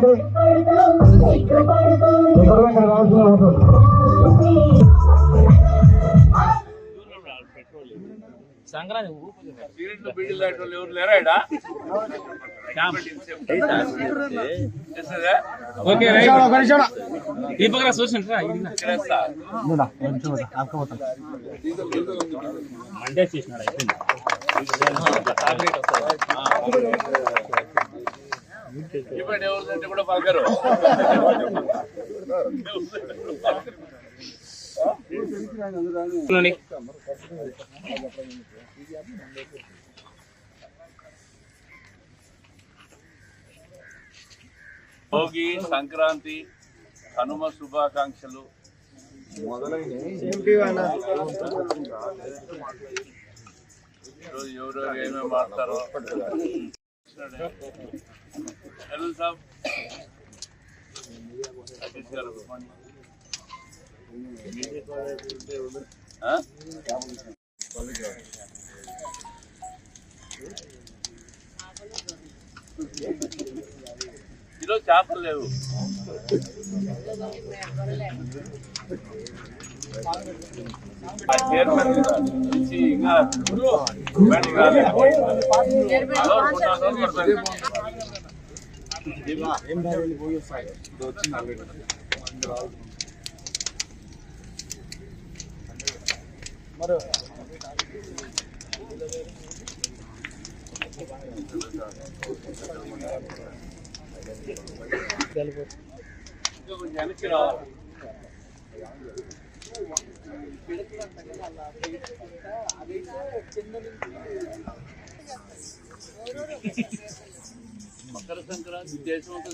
కాబట్టి ఎవరు ఇక్కడ రావాల్సిన అవసరం సంక్రాంతి దీపక్ రా చూసినట్రా. మండే చేసినాడు అయిపోయింది. ఇవ్వండి ఎవరిదంటే కూడా పలకరు. భోగి సంక్రాంతి హనుమ శుభాకాంక్షలు. ఎవరెవరు ఏమేమి మాడతారో హలో సాబ్ సతీష్ గారు గుడ్ మార్నింగ్ ఆ? ఈరోజు చేపలు లేవు ఆ చైర్మన్ నుంచి ఇంకా బయటికి రాలేదు. అదో కొన్నాళ్ళు పడుతుంది. ఇంకా మకర సంక్రాంతి దేశం అంతా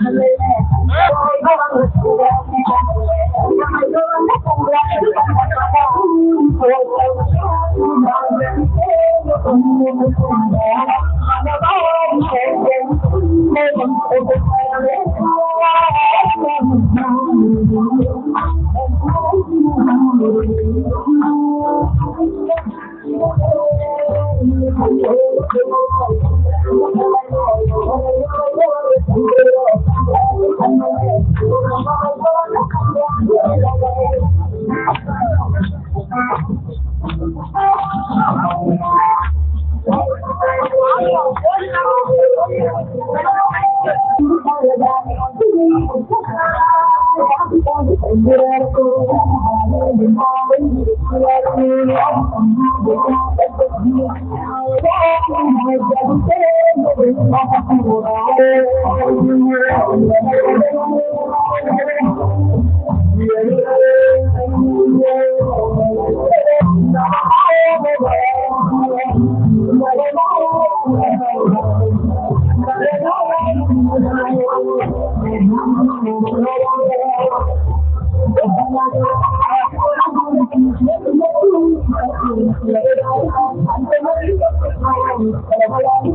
Hallelujah. I'm వెనక్కి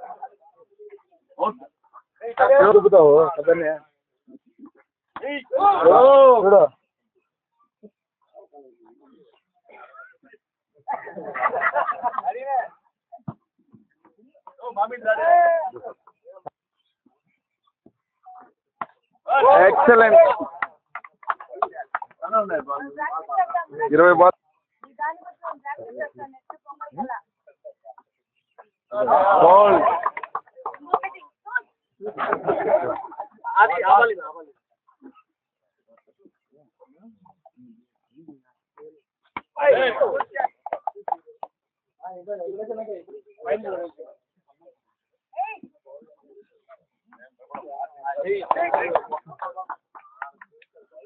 దొరుకుతావు అతన్ని చూడు ఎక్సలెంట్ ఇరవై బాల్ బాల్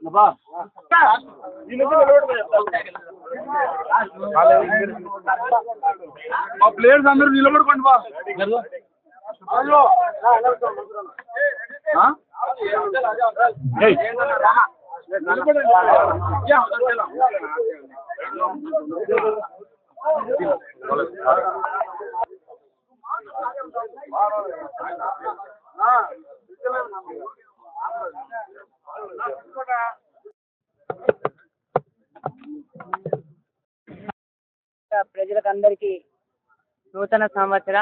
మా ప్లేయర్స్ అందరూ నిలబడుకోండి బా ఆ? ప్రజలకు అందరికీ నూతన సంవత్సర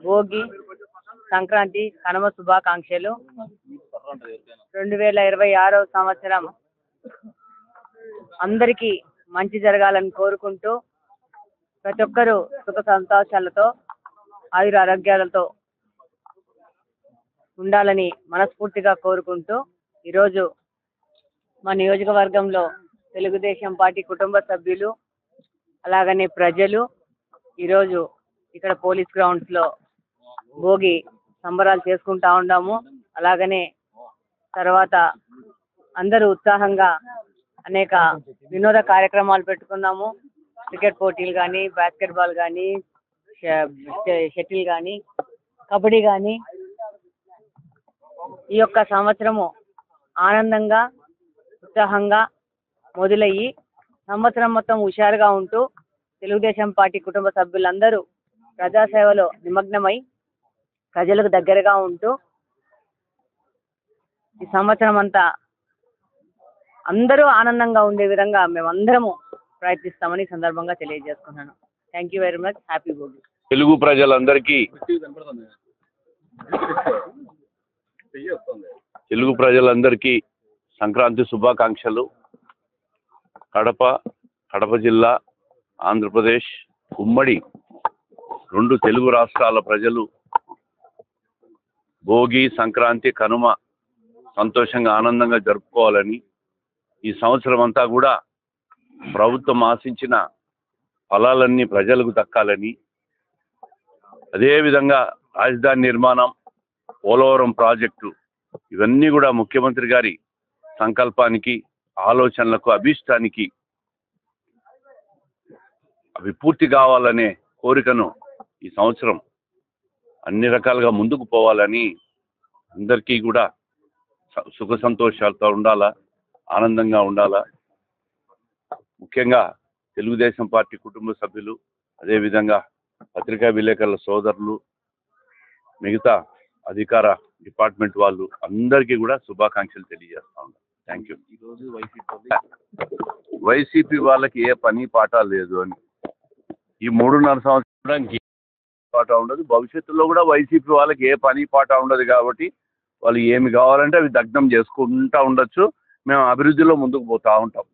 భోగి సంక్రాంతి కనుమ శుభాకాంక్షలు. రెండు వేల ఇరవై ఆరో సంవత్సరం అందరికీ మంచి జరగాలని కోరుకుంటూ ప్రతి ఒక్కరూ సుఖ సంతోషాలతో ఆయుర ఆరోగ్యాలతో ఉండాలని మనస్ఫూర్తిగా కోరుకుంటూ ఈరోజు మా నియోజకవర్గంలో తెలుగుదేశం పార్టీ కుటుంబ సభ్యులు అలాగనే ప్రజలు ఈరోజు ఇక్కడ పోలీస్ గ్రౌండ్స్లో భోగి సంబరాలు చేసుకుంటా ఉన్నాము అలాగనే తర్వాత అందరూ ఉత్సాహంగా అనేక వినోద కార్యక్రమాలు పెట్టుకున్నాము. క్రికెట్ పోటీలు కానీ బాస్కెట్బాల్ కానీ షటిల్ కానీ కబడ్డీ కానీ ఈ యొక్క సంవత్సరము ఆనందంగా ఉత్సాహంగా మొదలయ్యి సంవత్సరం మొత్తం హుషారుగా ఉంటూ తెలుగుదేశం పార్టీ కుటుంబ సభ్యులందరూ ప్రజాసేవలో నిమగ్నమై ప్రజలకు దగ్గరగా ఉంటూ ఈ సంవత్సరం అంతా అందరూ ఆనందంగా ఉండే విధంగా మేమందరము ప్రయత్నిస్తామని సందర్భంగా తెలియజేసుకున్నాను. Thank you very much happy Bhogi Telugu ప్రజలందరికీ తెలుగు ప్రజలందరికీ సంక్రాంతి శుభాకాంక్షలు. కడప కడప జిల్లా ఆంధ్రప్రదేశ్ ఉమ్మడి రెండు తెలుగు రాష్ట్రాల ప్రజలు భోగి సంక్రాంతి కనుమ సంతోషంగా ఆనందంగా జరుపుకోవాలని ఈ సంవత్సరం అంతా కూడా ప్రభుత్వం ఆశించిన ఫలాలన్నీ ప్రజలకు దక్కాలని అదేవిధంగా రాజధాని నిర్మాణం పోలవరం ప్రాజెక్టు ఇవన్నీ కూడా ముఖ్యమంత్రి గారి సంకల్పానికి ఆలోచనలకు అభీష్టానికి అవి పూర్తి కావాలనే కోరికను ఈ సంవత్సరం అన్ని రకాలుగా ముందుకు పోవాలని అందరికీ కూడా సుఖ సంతోషాలతో ఉండాలా? ఆనందంగా ఉండాలా? ముఖ్యంగా తెలుగుదేశం పార్టీ కుటుంబ సభ్యులు అదేవిధంగా పత్రికా విలేకరుల సోదరులు మిగతా అధికార డిపార్ట్మెంట్ వాళ్ళు అందరికీ కూడా శుభాకాంక్షలు తెలియజేస్తా ఉన్నాను థ్యాంక్ యూ. వైసీపీ వాళ్ళకి ఏ పని పాట లేదు అని. ఈ మూడున్నర సంవత్సరానికి పాట ఉండదు. భవిష్యత్తులో కూడా వైసీపీ వాళ్ళకి ఏ పని పాట ఉండదు కాబట్టి వాళ్ళు ఏమి కావాలంటే అవి దగ్ధం చేసుకుంటా ఉండొచ్చు. మేము అభివృద్ధిలో ముందుకు పోతూ ఉంటాం.